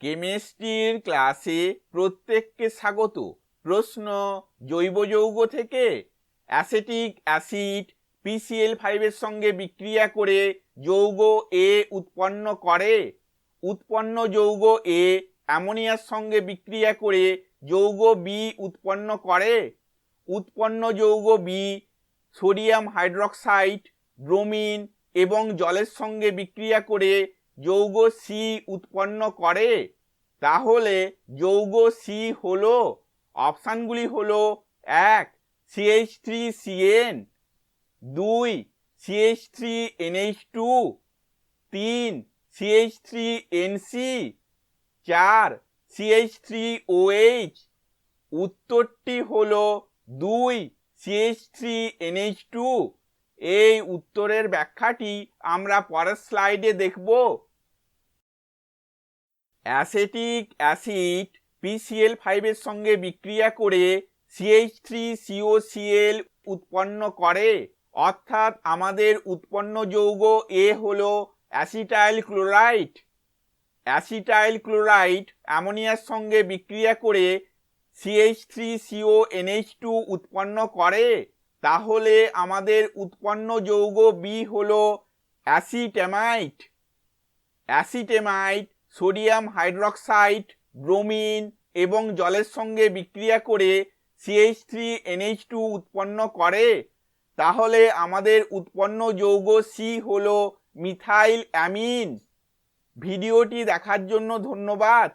কেমিস্ট্রির ক্লাসে প্রত্যেককে স্বাগত। প্রশ্ন, জৈব যৌগ থেকে অ্যাসেটিক অ্যাসিড পিসিএল ফাইভের সঙ্গে বিক্রিয়া করে যৌগ এ উৎপন্ন করে। উৎপন্ন যৌগ এ অ্যামোনিয়ার সঙ্গে বিক্রিয়া করে যৌগ বি উৎপন্ন করে। উৎপন্ন যৌগ বি সোডিয়াম হাইড্রক্সাইড, ব্রোমিন এবং জলের সঙ্গে বিক্রিয়া করে যৌগ সি উৎপন্ন করে, তাহলে যৌগ সি হলো, অপশানগুলি হলো এক সিএইচ থ্রি সিএন দুই সিএইচ থ্রি এনএইচ টু তিন সিএইচ থ্রি এনসি চার সিএইচ থ্রি ওএইচ উত্তরটি হলো দুই সিএইচ থ্রি এনএইচ টু এই উত্তরের ব্যাখ্যাটি আমরা পরের স্লাইডে দেখব। অ্যাসেটিক অ্যাসিড পিসিএল ফাইভের সঙ্গে বিক্রিয়া করে সিএইচ থ্রি সিওসিএল উৎপন্ন করে। অর্থাৎ আমাদের উৎপন্ন যৌগ এ হলো অ্যাসিটাইল ক্লোরাইড। অ্যাসিটাইল ক্লোরাইড অ্যামোনিয়ার সঙ্গে বিক্রিয়া করে CH three CO NH two উৎপন্ন করে। তাহলে আমাদের উৎপন্ন যৌগ বি হলো acetamide. Acetamide sodium hydroxide, bromine এবং জলের সঙ্গে বিক্রিয়া করে সিএইচ থ্রি এনএইচ টু উৎপন্ন করে? তাহলে আমাদের উৎপন্ন যৌগ সি হলো মিথাইল অ্যামিন। ভিডিওটি দেখার জন্য ধন্যবাদ।